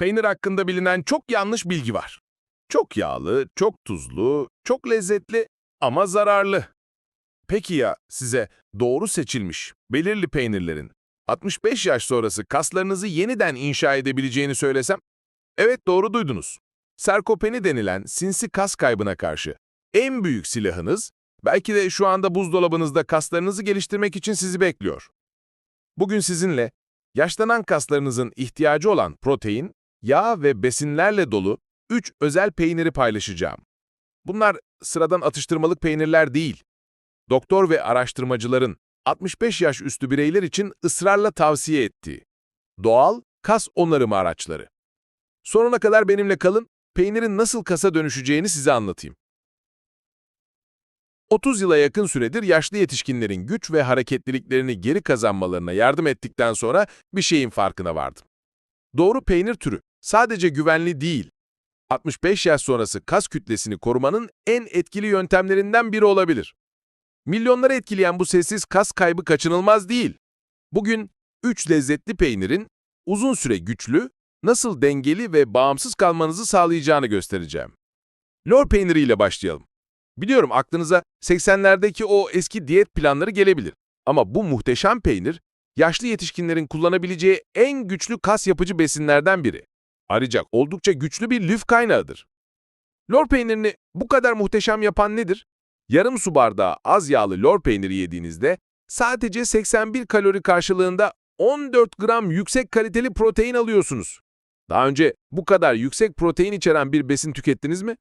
Peynir hakkında bilinen çok yanlış bilgi var. Çok yağlı, çok tuzlu, çok lezzetli ama zararlı. Peki ya size doğru seçilmiş, belirli peynirlerin 65 yaş sonrası kaslarınızı yeniden inşa edebileceğini söylesem? Evet doğru duydunuz. Sarkopeni denilen sinsi kas kaybına karşı en büyük silahınız, belki de şu anda buzdolabınızda kaslarınızı geliştirmek için sizi bekliyor. Bugün sizinle yaşlanan kaslarınızın ihtiyacı olan protein, yağ ve besinlerle dolu 3 özel peyniri paylaşacağım. Bunlar sıradan atıştırmalık peynirler değil. Doktor ve araştırmacıların 65 yaş üstü bireyler için ısrarla tavsiye ettiği doğal kas onarımı araçları. Sonuna kadar benimle kalın, peynirin nasıl kasa dönüşeceğini size anlatayım. 30 yıla yakın süredir yaşlı yetişkinlerin güç ve hareketliliklerini geri kazanmalarına yardım ettikten sonra bir şeyin farkına vardım. Doğru peynir türü sadece güvenli değil, 65 yaş sonrası kas kütlesini korumanın en etkili yöntemlerinden biri olabilir. Milyonları etkileyen bu sessiz kas kaybı kaçınılmaz değil. Bugün 3 lezzetli peynirin uzun süre güçlü, nasıl dengeli ve bağımsız kalmanızı sağlayacağını göstereceğim. Lor peyniriyle başlayalım. Biliyorum aklınıza 80'lerdeki o eski diyet planları gelebilir. Ama bu muhteşem peynir, yaşlı yetişkinlerin kullanabileceği en güçlü kas yapıcı besinlerden biri. Ayrıca oldukça güçlü bir lüf kaynağıdır. Lor peynirini bu kadar muhteşem yapan nedir? Yarım su bardağı az yağlı lor peyniri yediğinizde sadece 81 kalori karşılığında 14 gram yüksek kaliteli protein alıyorsunuz. Daha önce bu kadar yüksek protein içeren bir besin tükettiniz mi?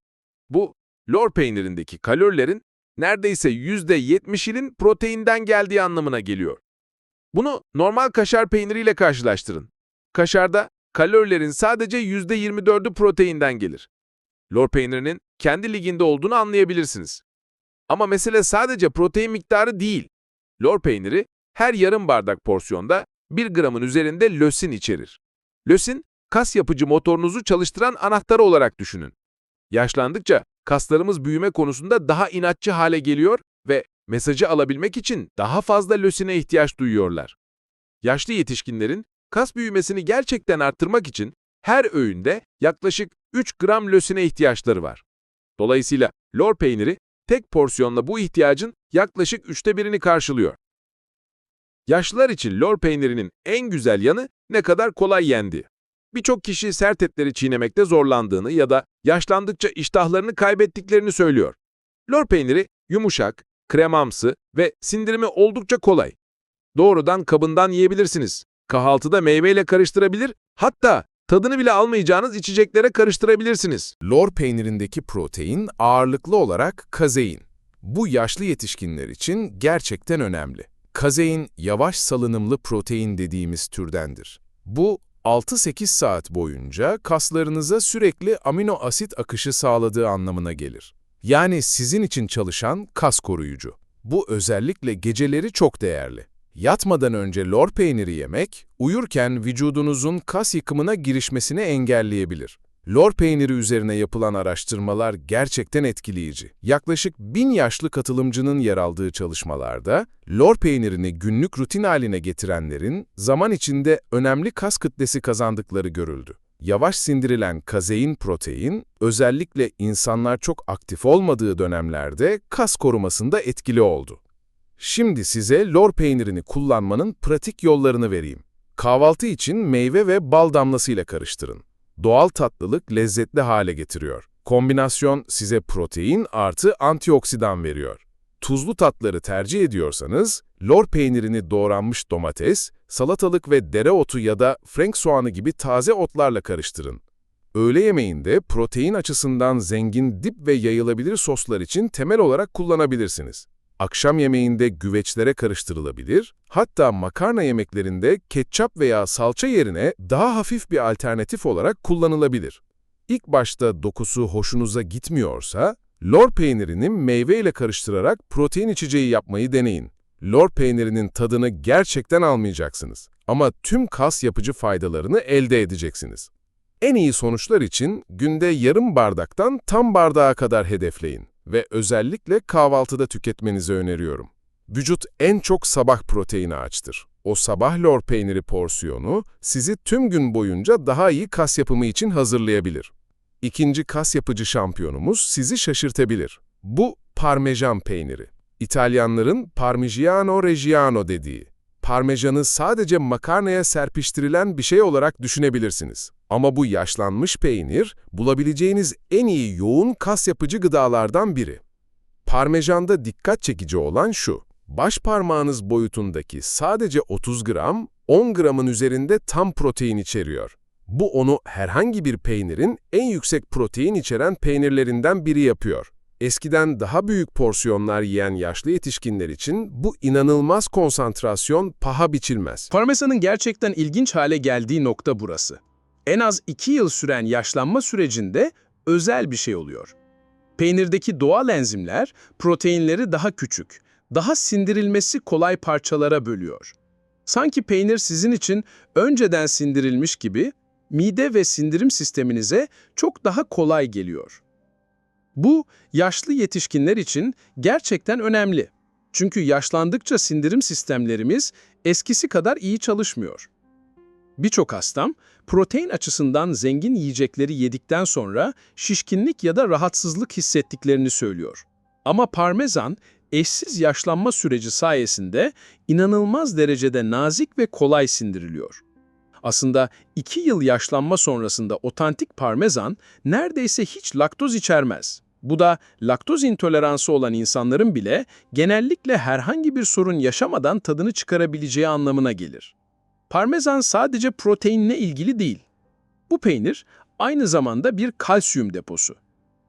Bu, lor peynirindeki kalorilerin neredeyse %70'inin proteinden geldiği anlamına geliyor. Bunu normal kaşar peyniriyle karşılaştırın. Kaşarda kalorilerin sadece %24'ü proteinden gelir. Lor peynirinin kendi liginde olduğunu anlayabilirsiniz. Ama mesele sadece protein miktarı değil. Lor peyniri her yarım bardak porsiyonda 1 gramın üzerinde lösin içerir. Lösin, kas yapıcı motorunuzu çalıştıran anahtarı olarak düşünün. Yaşlandıkça kaslarımız büyüme konusunda daha inatçı hale geliyor ve mesajı alabilmek için daha fazla lösine ihtiyaç duyuyorlar. Yaşlı yetişkinlerin kas büyümesini gerçekten arttırmak için her öğünde yaklaşık 3 gram lösine ihtiyaçları var. Dolayısıyla lor peyniri tek porsiyonla bu ihtiyacın yaklaşık üçte birini karşılıyor. Yaşlılar için lor peynirinin en güzel yanı ne kadar kolay yendi. Birçok kişi sert etleri çiğnemekte zorlandığını ya da yaşlandıkça iştahlarını kaybettiklerini söylüyor. Lor peyniri yumuşak, kremamsı ve sindirimi oldukça kolay. Doğrudan kabından yiyebilirsiniz. Kahvaltıda meyveyle karıştırabilir, hatta tadını bile almayacağınız içeceklere karıştırabilirsiniz. Lor peynirindeki protein ağırlıklı olarak kazein. Bu yaşlı yetişkinler için gerçekten önemli. Kazein, yavaş salınımlı protein dediğimiz türdendir. Bu, 6-8 saat boyunca kaslarınıza sürekli amino asit akışı sağladığı anlamına gelir. Yani sizin için çalışan kas koruyucu. Bu özellikle geceleri çok değerli. Yatmadan önce lor peyniri yemek, uyurken vücudunuzun kas yıkımına girişmesini engelleyebilir. Lor peyniri üzerine yapılan araştırmalar gerçekten etkileyici. Yaklaşık bin yaşlı katılımcının yer aldığı çalışmalarda, lor peynirini günlük rutin haline getirenlerin zaman içinde önemli kas kütlesi kazandıkları görüldü. Yavaş sindirilen kazein protein, özellikle insanlar çok aktif olmadığı dönemlerde kas korumasında etkili oldu. Şimdi size lor peynirini kullanmanın pratik yollarını vereyim. Kahvaltı için meyve ve bal damlasıyla karıştırın. Doğal tatlılık lezzetli hale getiriyor. Kombinasyon size protein artı antioksidan veriyor. Tuzlu tatları tercih ediyorsanız, lor peynirini doğranmış domates, salatalık ve dereotu ya da frank soğanı gibi taze otlarla karıştırın. Öğle yemeğinde protein açısından zengin dip ve yayılabilir soslar için temel olarak kullanabilirsiniz. Akşam yemeğinde güveçlere karıştırılabilir, hatta makarna yemeklerinde ketçap veya salça yerine daha hafif bir alternatif olarak kullanılabilir. İlk başta dokusu hoşunuza gitmiyorsa, lor peynirini meyve ile karıştırarak protein içeceği yapmayı deneyin. Lor peynirinin tadını gerçekten almayacaksınız ama tüm kas yapıcı faydalarını elde edeceksiniz. En iyi sonuçlar için günde yarım bardaktan tam bardağa kadar hedefleyin ve özellikle kahvaltıda tüketmenizi öneriyorum. Vücut en çok sabah proteini açtır. O sabah lor peyniri porsiyonu sizi tüm gün boyunca daha iyi kas yapımı için hazırlayabilir. İkinci kas yapıcı şampiyonumuz sizi şaşırtabilir. Bu parmesan peyniri. İtalyanların Parmigiano Reggiano dediği. Parmesanı sadece makarnaya serpiştirilen bir şey olarak düşünebilirsiniz. Ama bu yaşlanmış peynir, bulabileceğiniz en iyi yoğun kas yapıcı gıdalardan biri. Parmejanda dikkat çekici olan şu, baş parmağınız boyutundaki sadece 30 gram, 10 gramın üzerinde tam protein içeriyor. Bu onu herhangi bir peynirin en yüksek protein içeren peynirlerinden biri yapıyor. Eskiden daha büyük porsiyonlar yiyen yaşlı yetişkinler için bu inanılmaz konsantrasyon paha biçilmez. Parmesanın gerçekten ilginç hale geldiği nokta burası. En az 2 yıl süren yaşlanma sürecinde özel bir şey oluyor. Peynirdeki doğal enzimler proteinleri daha küçük, daha sindirilmesi kolay parçalara bölüyor. Sanki peynir sizin için önceden sindirilmiş gibi mide ve sindirim sisteminize çok daha kolay geliyor. Bu yaşlı yetişkinler için gerçekten önemli. Çünkü yaşlandıkça sindirim sistemlerimiz eskisi kadar iyi çalışmıyor. Birçok hastam protein açısından zengin yiyecekleri yedikten sonra şişkinlik ya da rahatsızlık hissettiklerini söylüyor. Ama parmesan eşsiz yaşlanma süreci sayesinde inanılmaz derecede nazik ve kolay sindiriliyor. Aslında 2 yıl yaşlanma sonrasında otantik parmesan neredeyse hiç laktoz içermez. Bu da laktoz intoleransı olan insanların bile genellikle herhangi bir sorun yaşamadan tadını çıkarabileceği anlamına gelir. Parmesan sadece proteinle ilgili değil. Bu peynir aynı zamanda bir kalsiyum deposu.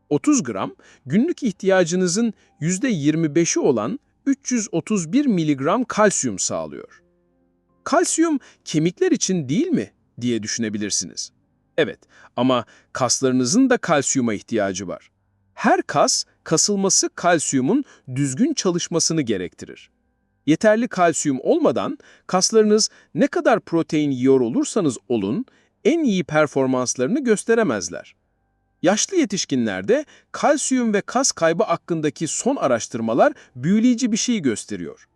30 gram günlük ihtiyacınızın %25'i olan 331 miligram kalsiyum sağlıyor. Kalsiyum kemikler için değil mi diye düşünebilirsiniz. Evet ama kaslarınızın da kalsiyuma ihtiyacı var. Her kas, kasılması kalsiyumun düzgün çalışmasını gerektirir. Yeterli kalsiyum olmadan kaslarınız ne kadar protein yiyor olursanız olun, en iyi performanslarını gösteremezler. Yaşlı yetişkinlerde kalsiyum ve kas kaybı hakkındaki son araştırmalar büyüleyici bir şey gösteriyor.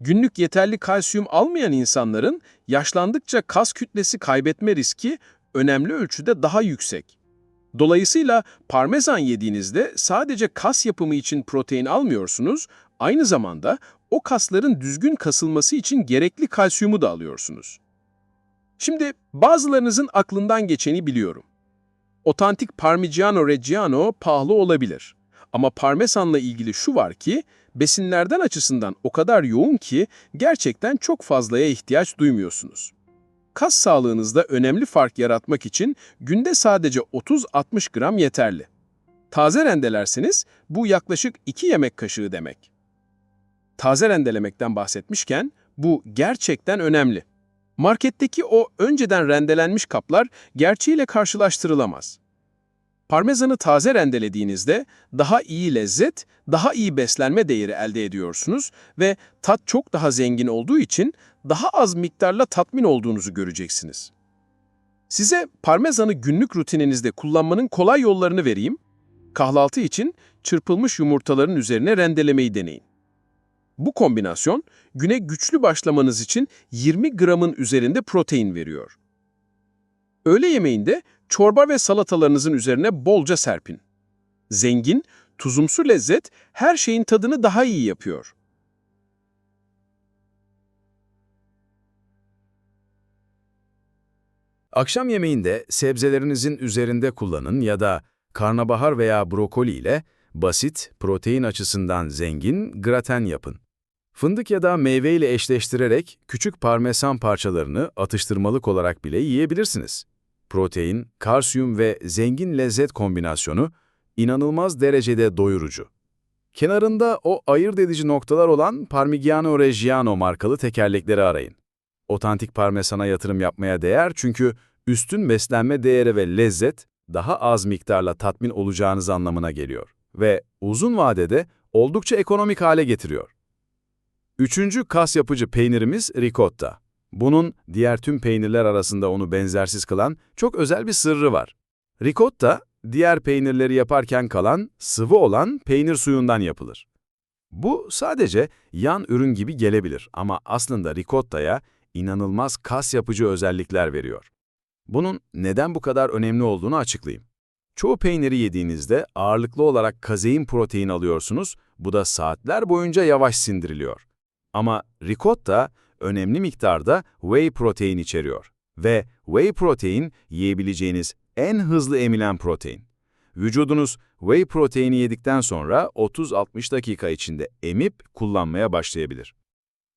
Günlük yeterli kalsiyum almayan insanların yaşlandıkça kas kütlesi kaybetme riski önemli ölçüde daha yüksek. Dolayısıyla parmesan yediğinizde sadece kas yapımı için protein almıyorsunuz, aynı zamanda o kasların düzgün kasılması için gerekli kalsiyumu da alıyorsunuz. Şimdi bazılarınızın aklından geçeni biliyorum. Otantik Parmigiano Reggiano pahalı olabilir. Ama parmesanla ilgili şu var ki, besinlerden açısından o kadar yoğun ki gerçekten çok fazlaya ihtiyaç duymuyorsunuz. Kas sağlığınızda önemli fark yaratmak için günde sadece 30-60 gram yeterli. Taze rendelerseniz bu yaklaşık 2 yemek kaşığı demek. Taze rendelemekten bahsetmişken bu gerçekten önemli. Marketteki o önceden rendelenmiş kaplar gerçeğiyle karşılaştırılamaz. Parmesanı taze rendelediğinizde daha iyi lezzet, daha iyi beslenme değeri elde ediyorsunuz ve tat çok daha zengin olduğu için daha az miktarla tatmin olduğunuzu göreceksiniz. Size parmesanı günlük rutininizde kullanmanın kolay yollarını vereyim. Kahvaltı için çırpılmış yumurtaların üzerine rendelemeyi deneyin. Bu kombinasyon güne güçlü başlamanız için 20 gramın üzerinde protein veriyor. Öğle yemeğinde çorba ve salatalarınızın üzerine bolca serpin. Zengin, tuzumsu lezzet her şeyin tadını daha iyi yapıyor. Akşam yemeğinde sebzelerinizin üzerinde kullanın ya da karnabahar veya brokoli ile basit, protein açısından zengin graten yapın. Fındık ya da meyve ile eşleştirerek küçük parmesan parçalarını atıştırmalık olarak bile yiyebilirsiniz. Protein, kalsiyum ve zengin lezzet kombinasyonu inanılmaz derecede doyurucu. Kenarında o ayırt edici noktalar olan Parmigiano Reggiano markalı tekerlekleri arayın. Otantik parmesana yatırım yapmaya değer çünkü üstün beslenme değeri ve lezzet daha az miktarla tatmin olacağınız anlamına geliyor ve uzun vadede oldukça ekonomik hale getiriyor. Üçüncü kas yapıcı peynirimiz ricotta. Bunun diğer tüm peynirler arasında onu benzersiz kılan çok özel bir sırrı var. Ricotta, diğer peynirleri yaparken kalan, sıvı olan peynir suyundan yapılır. Bu sadece yan ürün gibi gelebilir ama aslında ricotta'ya inanılmaz kas yapıcı özellikler veriyor. Bunun neden bu kadar önemli olduğunu açıklayayım. Çoğu peyniri yediğinizde ağırlıklı olarak kazein protein alıyorsunuz, bu da saatler boyunca yavaş sindiriliyor. Ama ricotta önemli miktarda whey protein içeriyor ve whey protein yiyebileceğiniz en hızlı emilen protein. Vücudunuz whey proteini yedikten sonra 30-60 dakika içinde emip kullanmaya başlayabilir.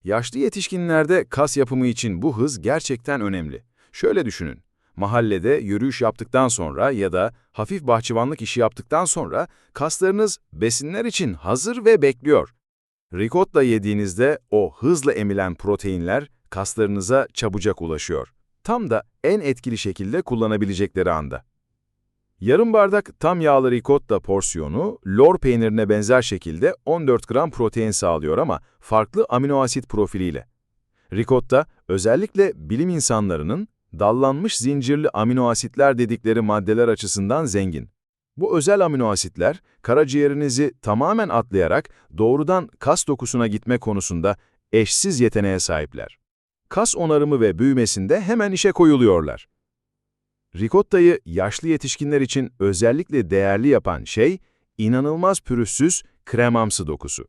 Yaşlı yetişkinlerde kas yapımı için bu hız gerçekten önemli. Şöyle düşünün, mahallede yürüyüş yaptıktan sonra ya da hafif bahçıvanlık işi yaptıktan sonra kaslarınız besinler için hazır ve bekliyor. Ricotta yediğinizde o hızla emilen proteinler kaslarınıza çabucak ulaşıyor. Tam da en etkili şekilde kullanabilecekleri anda. Yarım bardak tam yağlı ricotta porsiyonu, lor peynirine benzer şekilde 14 gram protein sağlıyor ama farklı amino asit profiliyle. Ricotta, özellikle bilim insanlarının dallanmış zincirli amino asitler dedikleri maddeler açısından zengin. Bu özel amino asitler, karaciğerinizi tamamen atlayarak doğrudan kas dokusuna gitme konusunda eşsiz yeteneğe sahipler. Kas onarımı ve büyümesinde hemen işe koyuluyorlar. Ricotta'yı yaşlı yetişkinler için özellikle değerli yapan şey, inanılmaz pürüzsüz, kremamsı dokusu.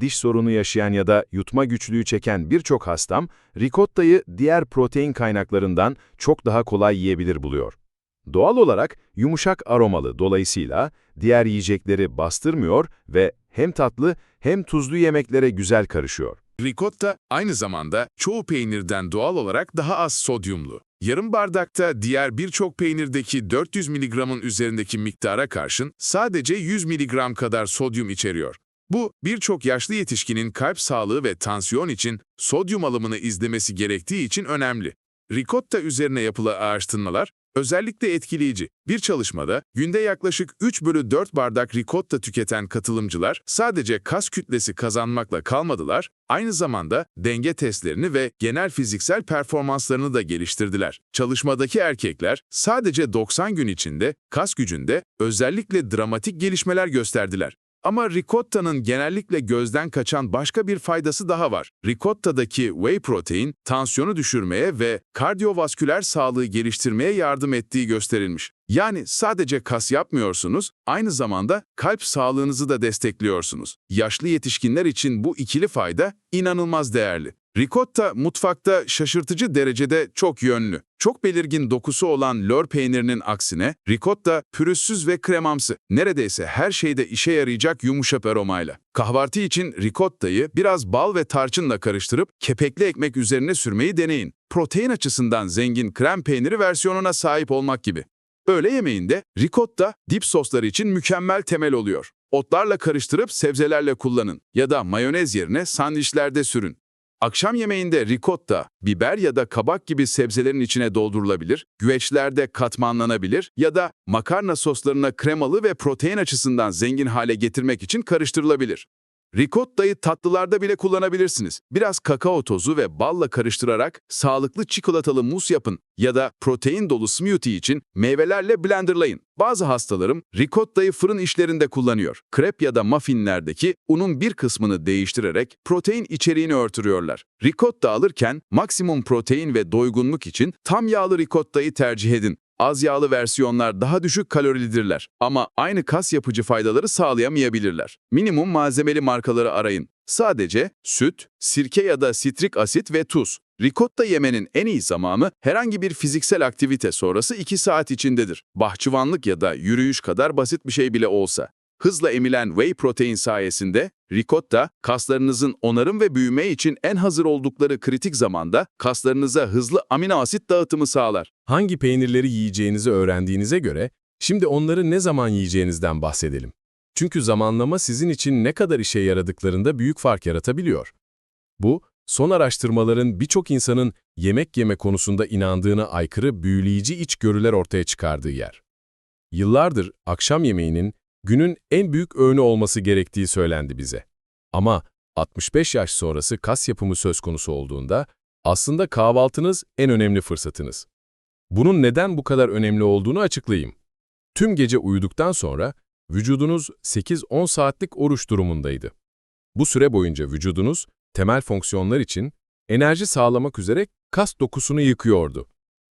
Diş sorunu yaşayan ya da yutma güçlüğü çeken birçok hastam, ricotta'yı diğer protein kaynaklarından çok daha kolay yiyebilir buluyor. Doğal olarak yumuşak aromalı dolayısıyla diğer yiyecekleri bastırmıyor ve hem tatlı hem tuzlu yemeklere güzel karışıyor. Ricotta aynı zamanda çoğu peynirden doğal olarak daha az sodyumlu. Yarım bardakta diğer birçok peynirdeki 400 mg'ın üzerindeki miktara karşın sadece 100 mg kadar sodyum içeriyor. Bu, birçok yaşlı yetişkinin kalp sağlığı ve tansiyon için sodyum alımını izlemesi gerektiği için önemli. Ricotta üzerine yapılan araştırmalar özellikle etkileyici. Bir çalışmada günde yaklaşık 3 bölü 4 bardak ricotta tüketen katılımcılar sadece kas kütlesi kazanmakla kalmadılar, aynı zamanda denge testlerini ve genel fiziksel performanslarını da geliştirdiler. Çalışmadaki erkekler sadece 90 gün içinde kas gücünde özellikle dramatik gelişmeler gösterdiler. Ama ricotta'nın genellikle gözden kaçan başka bir faydası daha var. Ricotta'daki whey protein, tansiyonu düşürmeye ve kardiyovasküler sağlığı geliştirmeye yardım ettiği gösterilmiş. Yani sadece kas yapmıyorsunuz, aynı zamanda kalp sağlığınızı da destekliyorsunuz. Yaşlı yetişkinler için bu ikili fayda inanılmaz değerli. Ricotta mutfakta şaşırtıcı derecede çok yönlü. Çok belirgin dokusu olan lor peynirinin aksine ricotta pürüzsüz ve kremamsı. Neredeyse her şeyde işe yarayacak yumuşak aromayla. Kahvaltı için ricottayı biraz bal ve tarçınla karıştırıp kepekli ekmek üzerine sürmeyi deneyin. Protein açısından zengin krem peyniri versiyonuna sahip olmak gibi. Öğle yemeğinde ricotta dip sosları için mükemmel temel oluyor. Otlarla karıştırıp sebzelerle kullanın ya da mayonez yerine sandviçlerde sürün. Akşam yemeğinde ricotta, biber ya da kabak gibi sebzelerin içine doldurulabilir, güveçlerde katmanlanabilir ya da makarna soslarına kremalı ve protein açısından zengin hale getirmek için karıştırılabilir. Ricotta'yı tatlılarda bile kullanabilirsiniz. Biraz kakao tozu ve balla karıştırarak sağlıklı çikolatalı mus yapın ya da protein dolu smoothie için meyvelerle blenderlayın. Bazı hastalarım ricotta'yı fırın işlerinde kullanıyor. Krep ya da muffinlerdeki unun bir kısmını değiştirerek protein içeriğini örtürüyorlar. Ricotta alırken maksimum protein ve doygunluk için tam yağlı ricotta'yı tercih edin. Az yağlı versiyonlar daha düşük kalorilidirler ama aynı kas yapıcı faydaları sağlayamayabilirler. Minimum malzemeli markaları arayın. Sadece süt, sirke ya da sitrik asit ve tuz. Ricotta yemenin en iyi zamanı herhangi bir fiziksel aktivite sonrası 2 saat içindedir. Bahçıvanlık ya da yürüyüş kadar basit bir şey bile olsa. Hızla emilen whey protein sayesinde ricotta, kaslarınızın onarım ve büyüme için en hazır oldukları kritik zamanda kaslarınıza hızlı amino asit dağıtımı sağlar. Hangi peynirleri yiyeceğinizi öğrendiğinize göre, şimdi onları ne zaman yiyeceğinizden bahsedelim. Çünkü zamanlama sizin için ne kadar işe yaradıklarında büyük fark yaratabiliyor. Bu, son araştırmaların birçok insanın yemek yeme konusunda inandığına aykırı büyüleyici içgörüler ortaya çıkardığı yer. Yıllardır akşam yemeğinin günün en büyük öğünü olması gerektiği söylendi bize. Ama 65 yaş sonrası kas yapımı söz konusu olduğunda aslında kahvaltınız en önemli fırsatınız. Bunun neden bu kadar önemli olduğunu açıklayayım. Tüm gece uyuduktan sonra vücudunuz 8-10 saatlik oruç durumundaydı. Bu süre boyunca vücudunuz temel fonksiyonlar için enerji sağlamak üzere kas dokusunu yıkıyordu.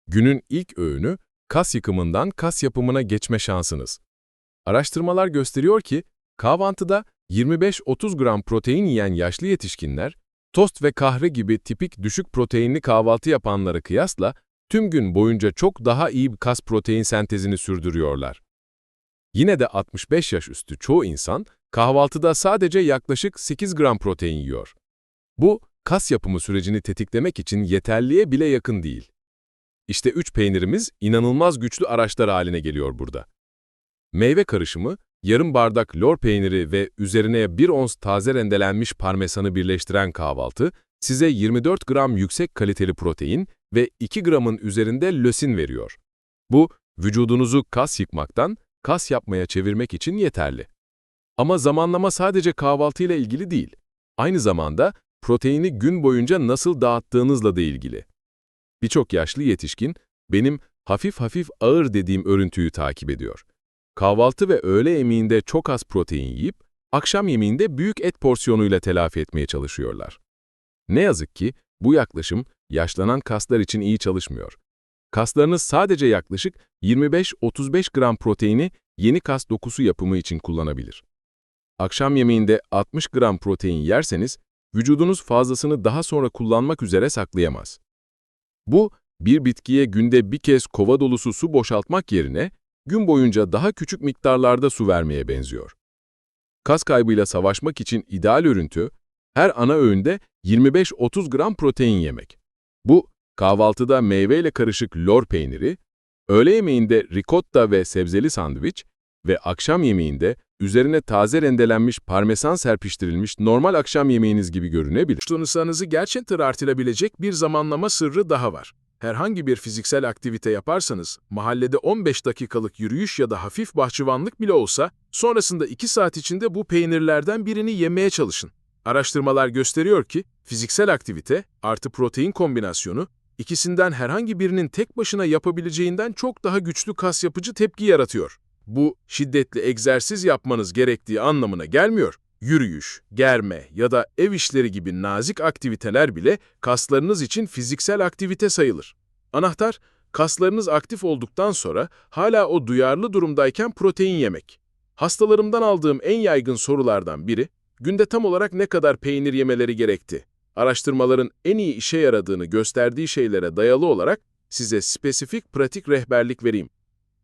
Günün ilk öğünü kas yıkımından kas yapımına geçme şansınız. Araştırmalar gösteriyor ki kahvaltıda 25-30 gram protein yiyen yaşlı yetişkinler, tost ve kahve gibi tipik düşük proteinli kahvaltı yapanlara kıyasla tüm gün boyunca çok daha iyi bir kas protein sentezini sürdürüyorlar. Yine de 65 yaş üstü çoğu insan kahvaltıda sadece yaklaşık 8 gram protein yiyor. Bu, kas yapımı sürecini tetiklemek için yeterliğe bile yakın değil. İşte üç peynirimiz inanılmaz güçlü araçlar haline geliyor burada. Meyve karışımı, yarım bardak lor peyniri ve üzerine bir ons taze rendelenmiş parmesanı birleştiren kahvaltı, size 24 gram yüksek kaliteli protein ve 2 gramın üzerinde lösin veriyor. Bu, vücudunuzu kas yıkmaktan, kas yapmaya çevirmek için yeterli. Ama zamanlama sadece kahvaltıyla ilgili değil. Aynı zamanda proteini gün boyunca nasıl dağıttığınızla da ilgili. Birçok yaşlı yetişkin benim hafif hafif ağır dediğim örüntüyü takip ediyor. Kahvaltı ve öğle yemeğinde çok az protein yiyip, akşam yemeğinde büyük et porsiyonuyla telafi etmeye çalışıyorlar. Ne yazık ki bu yaklaşım yaşlanan kaslar için iyi çalışmıyor. Kaslarınız sadece yaklaşık 25-35 gram proteini yeni kas dokusu yapımı için kullanabilir. Akşam yemeğinde 60 gram protein yerseniz, vücudunuz fazlasını daha sonra kullanmak üzere saklayamaz. Bu, bir bitkiye günde bir kez kova dolusu su boşaltmak yerine, gün boyunca daha küçük miktarlarda su vermeye benziyor. Kas kaybıyla savaşmak için ideal örüntü, her ana öğünde 25-30 gram protein yemek. Bu, kahvaltıda meyveyle karışık lor peyniri, öğle yemeğinde ricotta ve sebzeli sandviç ve akşam yemeğinde üzerine taze rendelenmiş parmesan serpiştirilmiş normal akşam yemeğiniz gibi görünebilir. Iştahınızı gerçekten artırabilecek bir zamanlama sırrı daha var. Herhangi bir fiziksel aktivite yaparsanız, mahallede 15 dakikalık yürüyüş ya da hafif bahçıvanlık bile olsa, sonrasında 2 saat içinde bu peynirlerden birini yemeye çalışın. Araştırmalar gösteriyor ki, fiziksel aktivite artı protein kombinasyonu, ikisinden herhangi birinin tek başına yapabileceğinden çok daha güçlü kas yapıcı tepki yaratıyor. Bu, şiddetli egzersiz yapmanız gerektiği anlamına gelmiyor. Yürüyüş, germe ya da ev işleri gibi nazik aktiviteler bile kaslarınız için fiziksel aktivite sayılır. Anahtar, kaslarınız aktif olduktan sonra hala o duyarlı durumdayken protein yemek. Hastalarımdan aldığım en yaygın sorulardan biri, günde tam olarak ne kadar peynir yemeleri gerekti? Araştırmaların en iyi işe yaradığını gösterdiği şeylere dayalı olarak size spesifik pratik rehberlik vereyim.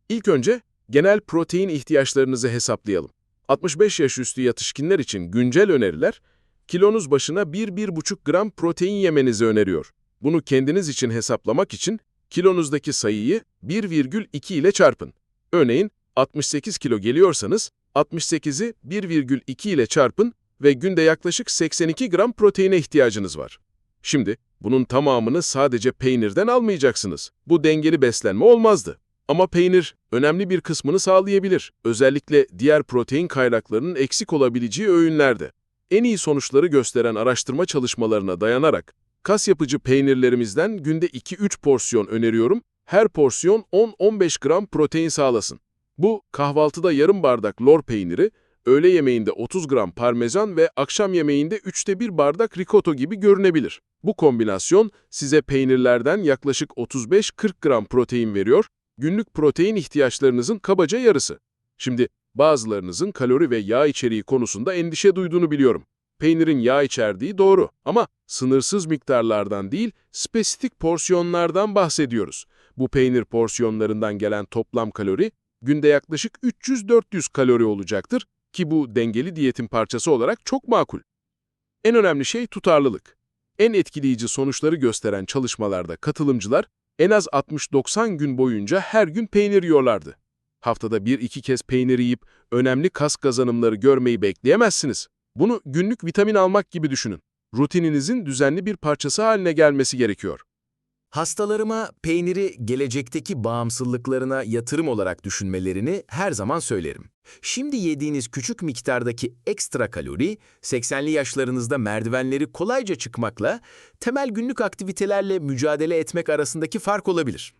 İlk önce genel protein ihtiyaçlarınızı hesaplayalım. 65 yaş üstü yetişkinler için güncel öneriler, kilonuz başına 1-1,5 gram protein yemenizi öneriyor. Bunu kendiniz için hesaplamak için kilonuzdaki sayıyı 1,2 ile çarpın. Örneğin 68 kilo geliyorsanız 68'i 1,2 ile çarpın ve günde yaklaşık 82 gram proteine ihtiyacınız var. Şimdi bunun tamamını sadece peynirden almayacaksınız. Bu dengeli beslenme olmazdı. Ama peynir önemli bir kısmını sağlayabilir. Özellikle diğer protein kaynaklarının eksik olabileceği öğünlerde. En iyi sonuçları gösteren araştırma çalışmalarına dayanarak kas yapıcı peynirlerimizden günde 2-3 porsiyon öneriyorum. Her porsiyon 10-15 gram protein sağlasın. Bu kahvaltıda yarım bardak lor peyniri, öğle yemeğinde 30 gram parmesan ve akşam yemeğinde 3'te 1 bardak ricotta gibi görünebilir. Bu kombinasyon size peynirlerden yaklaşık 35-40 gram protein veriyor günlük protein ihtiyaçlarınızın kabaca yarısı. Şimdi bazılarınızın kalori ve yağ içeriği konusunda endişe duyduğunu biliyorum. Peynirin yağ içerdiği doğru ama sınırsız miktarlardan değil, spesifik porsiyonlardan bahsediyoruz. Bu peynir porsiyonlarından gelen toplam kalori günde yaklaşık 300-400 kalori olacaktır ki bu dengeli diyetin parçası olarak çok makul. En önemli şey tutarlılık. En etkileyici sonuçları gösteren çalışmalarda katılımcılar en az 60-90 gün boyunca her gün peynir yiyorlardı. Haftada bir iki kez peynir yiyip önemli kas kazanımları görmeyi bekleyemezsiniz. Bunu günlük vitamin almak gibi düşünün. Rutininizin düzenli bir parçası haline gelmesi gerekiyor. Hastalarıma peyniri gelecekteki bağımsızlıklarına yatırım olarak düşünmelerini her zaman söylerim. Şimdi yediğiniz küçük miktardaki ekstra kalori, 80'li yaşlarınızda merdivenleri kolayca çıkmakla temel günlük aktivitelerle mücadele etmek arasındaki fark olabilir.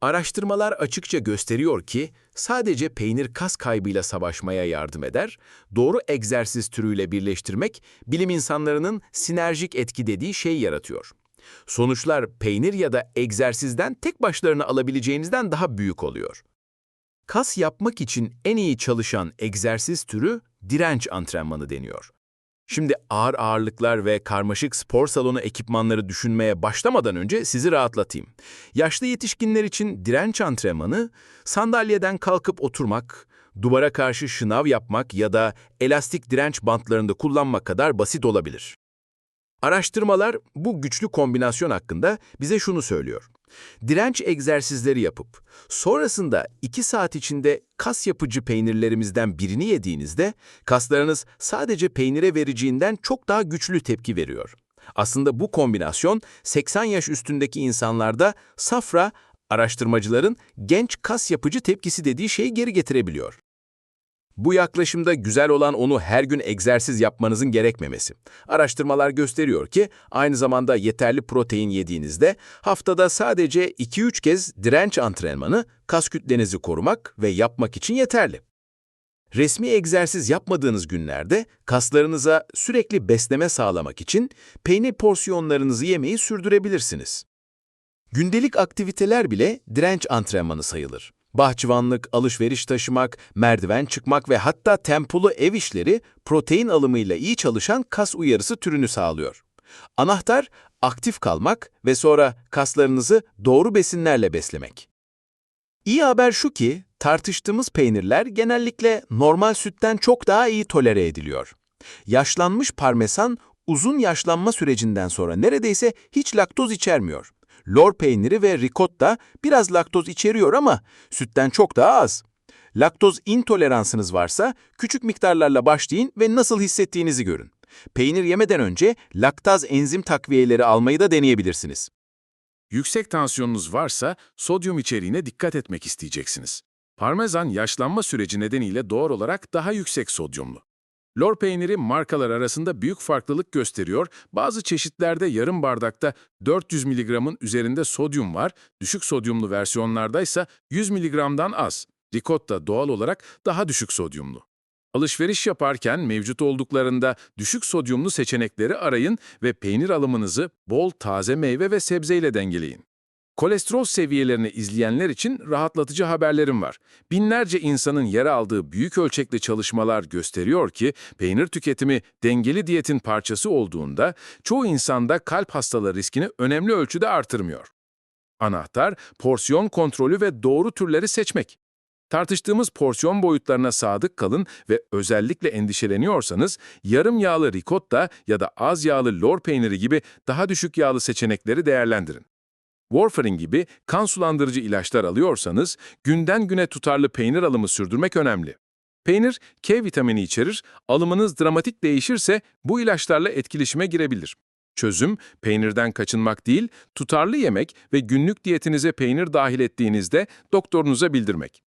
Araştırmalar açıkça gösteriyor ki sadece peynir kas kaybıyla savaşmaya yardım eder, doğru egzersiz türüyle birleştirmek bilim insanlarının sinerjik etki dediği şeyi yaratıyor. Sonuçlar peynir ya da egzersizden tek başlarına alabileceğinizden daha büyük oluyor. Kas yapmak için en iyi çalışan egzersiz türü direnç antrenmanı deniyor. Şimdi ağır ağırlıklar ve karmaşık spor salonu ekipmanları düşünmeye başlamadan önce sizi rahatlatayım. Yaşlı yetişkinler için direnç antrenmanı, sandalyeden kalkıp oturmak, duvara karşı şınav yapmak ya da elastik direnç bantlarında kullanmak kadar basit olabilir. Araştırmalar bu güçlü kombinasyon hakkında bize şunu söylüyor. Direnç egzersizleri yapıp sonrasında 2 saat içinde kas yapıcı peynirlerimizden birini yediğinizde kaslarınız sadece peynire vereceğinden çok daha güçlü tepki veriyor. Aslında bu kombinasyon 80 yaş üstündeki insanlarda safra, araştırmacıların genç kas yapıcı tepkisi dediği şeyi geri getirebiliyor. Bu yaklaşımda güzel olan onu her gün egzersiz yapmanızın gerekmemesi. Araştırmalar gösteriyor ki aynı zamanda yeterli protein yediğinizde haftada sadece 2-3 kez direnç antrenmanı kas kütlenizi korumak ve yapmak için yeterli. Resmi egzersiz yapmadığınız günlerde kaslarınıza sürekli besleme sağlamak için peynir porsiyonlarınızı yemeyi sürdürebilirsiniz. Gündelik aktiviteler bile direnç antrenmanı sayılır. Bahçıvanlık, alışveriş taşımak, merdiven çıkmak ve hatta tempolu ev işleri protein alımıyla iyi çalışan kas uyarısı türünü sağlıyor. Anahtar, aktif kalmak ve sonra kaslarınızı doğru besinlerle beslemek. İyi haber şu ki, tartıştığımız peynirler genellikle normal sütten çok daha iyi tolere ediliyor. Yaşlanmış parmesan, uzun yaşlanma sürecinden sonra neredeyse hiç laktoz içermiyor. Lor peyniri ve ricotta biraz laktoz içeriyor ama sütten çok daha az. Laktoz intoleransınız varsa küçük miktarlarla başlayın ve nasıl hissettiğinizi görün. Peynir yemeden önce laktaz enzim takviyeleri almayı da deneyebilirsiniz. Yüksek tansiyonunuz varsa sodyum içeriğine dikkat etmek isteyeceksiniz. Parmesan yaşlanma süreci nedeniyle doğal olarak daha yüksek sodyumlu. Lor peyniri markalar arasında büyük farklılık gösteriyor. Bazı çeşitlerde yarım bardakta 400 mg'ın üzerinde sodyum var, düşük sodyumlu versiyonlarda ise 100 mg'dan az. Ricotta doğal olarak daha düşük sodyumlu. Alışveriş yaparken mevcut olduklarında düşük sodyumlu seçenekleri arayın ve peynir alımınızı bol taze meyve ve sebzeyle dengeleyin. Kolesterol seviyelerini izleyenler için rahatlatıcı haberlerim var. Binlerce insanın yer aldığı büyük ölçekli çalışmalar gösteriyor ki peynir tüketimi dengeli diyetin parçası olduğunda çoğu insanda kalp hastalığı riskini önemli ölçüde artırmıyor. Anahtar, porsiyon kontrolü ve doğru türleri seçmek. Tartıştığımız porsiyon boyutlarına sadık kalın ve özellikle endişeleniyorsanız yarım yağlı ricotta ya da az yağlı lor peyniri gibi daha düşük yağlı seçenekleri değerlendirin. Warfarin gibi kan sulandırıcı ilaçlar alıyorsanız günden güne tutarlı peynir alımı sürdürmek önemli. Peynir K vitamini içerir, alımınız dramatik değişirse bu ilaçlarla etkileşime girebilir. Çözüm, peynirden kaçınmak değil, tutarlı yemek ve günlük diyetinize peynir dahil ettiğinizde doktorunuza bildirmek.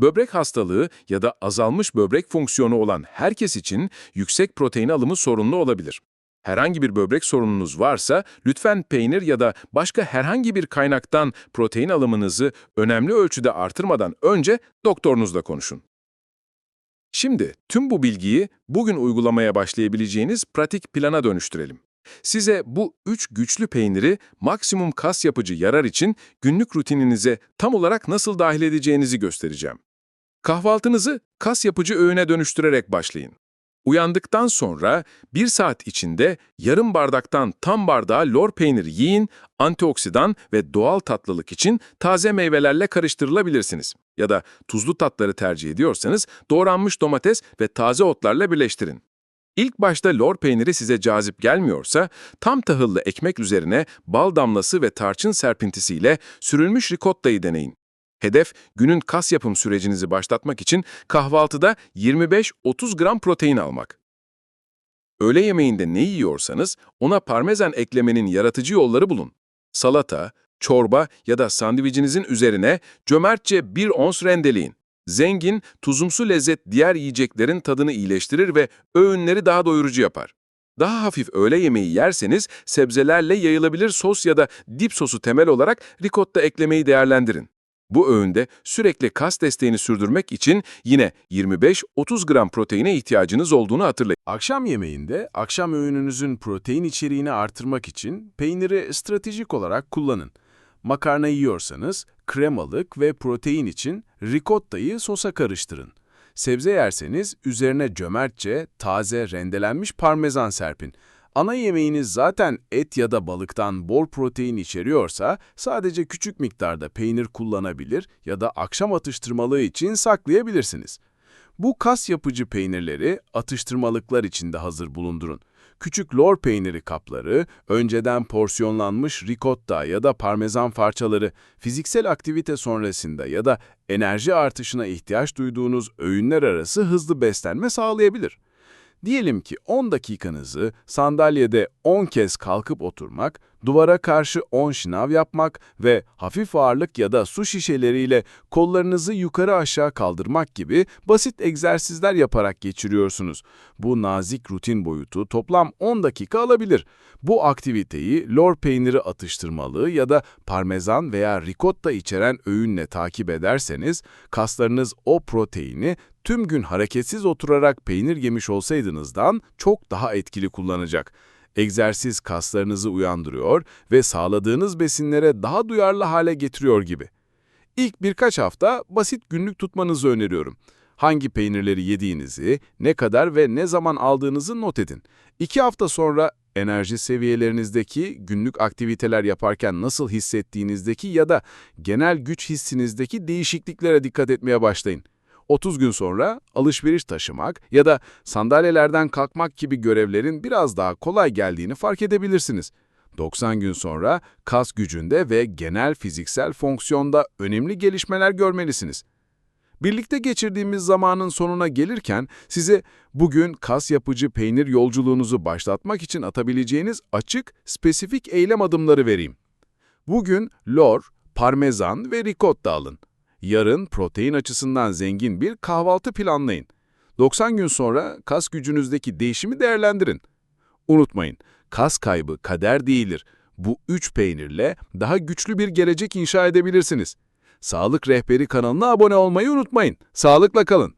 Böbrek hastalığı ya da azalmış böbrek fonksiyonu olan herkes için yüksek protein alımı sorunlu olabilir. Herhangi bir böbrek sorununuz varsa lütfen peynir ya da başka herhangi bir kaynaktan protein alımınızı önemli ölçüde artırmadan önce doktorunuzla konuşun. Şimdi tüm bu bilgiyi bugün uygulamaya başlayabileceğiniz pratik plana dönüştürelim. Size bu üç güçlü peyniri maksimum kas yapıcı yarar için günlük rutininize tam olarak nasıl dahil edeceğinizi göstereceğim. Kahvaltınızı kas yapıcı öğüne dönüştürerek başlayın. Uyandıktan sonra bir saat içinde yarım bardaktan tam bardağı lor peyniri yiyin, antioksidan ve doğal tatlılık için taze meyvelerle karıştırılabilirsiniz. Ya da tuzlu tatları tercih ediyorsanız doğranmış domates ve taze otlarla birleştirin. İlk başta lor peyniri size cazip gelmiyorsa, tam tahıllı ekmek üzerine bal damlası ve tarçın serpintisiyle sürülmüş ricotta'yı deneyin. Hedef, günün kas yapım sürecinizi başlatmak için kahvaltıda 25-30 gram protein almak. Öğle yemeğinde ne yiyorsanız ona parmesan eklemenin yaratıcı yolları bulun. Salata, çorba ya da sandviçinizin üzerine cömertçe bir ons rendeleyin. Zengin, tuzumsu lezzet diğer yiyeceklerin tadını iyileştirir ve öğünleri daha doyurucu yapar. Daha hafif öğle yemeği yerseniz sebzelerle yayılabilir sos ya da dip sosu temel olarak ricotta eklemeyi değerlendirin. Bu öğünde sürekli kas desteğini sürdürmek için yine 25-30 gram proteine ihtiyacınız olduğunu hatırlayın. Akşam yemeğinde akşam öğününüzün protein içeriğini artırmak için peyniri stratejik olarak kullanın. Makarna yiyorsanız kremalık ve protein için ricotta'yı sosa karıştırın. Sebze yerseniz üzerine cömertçe taze rendelenmiş parmesan serpin. Ana yemeğiniz zaten et ya da balıktan bol protein içeriyorsa sadece küçük miktarda peynir kullanabilir ya da akşam atıştırmalığı için saklayabilirsiniz. Bu kas yapıcı peynirleri atıştırmalıklar içinde hazır bulundurun. Küçük lor peyniri kapları, önceden porsiyonlanmış ricotta ya da parmesan parçaları, fiziksel aktivite sonrasında ya da enerji artışına ihtiyaç duyduğunuz öğünler arası hızlı beslenme sağlayabilir. Diyelim ki 10 dakikanızı sandalyede 10 kez kalkıp oturmak, duvara karşı 10 şınav yapmak ve hafif ağırlık ya da su şişeleriyle kollarınızı yukarı aşağı kaldırmak gibi basit egzersizler yaparak geçiriyorsunuz. Bu nazik rutin boyutu toplam 10 dakika alabilir. Bu aktiviteyi lor peyniri atıştırmalığı ya da parmesan veya ricotta içeren öğünle takip ederseniz kaslarınız o proteini tüm gün hareketsiz oturarak peynir yemiş olsaydınızdan çok daha etkili kullanacak. Egzersiz kaslarınızı uyandırıyor ve sağladığınız besinlere daha duyarlı hale getiriyor gibi. İlk birkaç hafta basit günlük tutmanızı öneriyorum. Hangi peynirleri yediğinizi, ne kadar ve ne zaman aldığınızı not edin. İki hafta sonra enerji seviyelerinizdeki, günlük aktiviteler yaparken nasıl hissettiğinizdeki ya da genel güç hissinizdeki değişikliklere dikkat etmeye başlayın. 30 gün sonra alışveriş taşımak ya da sandalyelerden kalkmak gibi görevlerin biraz daha kolay geldiğini fark edebilirsiniz. 90 gün sonra kas gücünde ve genel fiziksel fonksiyonda önemli gelişmeler görmelisiniz. Birlikte geçirdiğimiz zamanın sonuna gelirken size bugün kas yapıcı peynir yolculuğunuzu başlatmak için atabileceğiniz açık, spesifik eylem adımları vereyim. Bugün lor, parmesan ve ricotta alın. Yarın protein açısından zengin bir kahvaltı planlayın. 90 gün sonra kas gücünüzdeki değişimi değerlendirin. Unutmayın, kas kaybı kader değildir. Bu üç peynirle daha güçlü bir gelecek inşa edebilirsiniz. Sağlık Rehberi kanalına abone olmayı unutmayın. Sağlıkla kalın.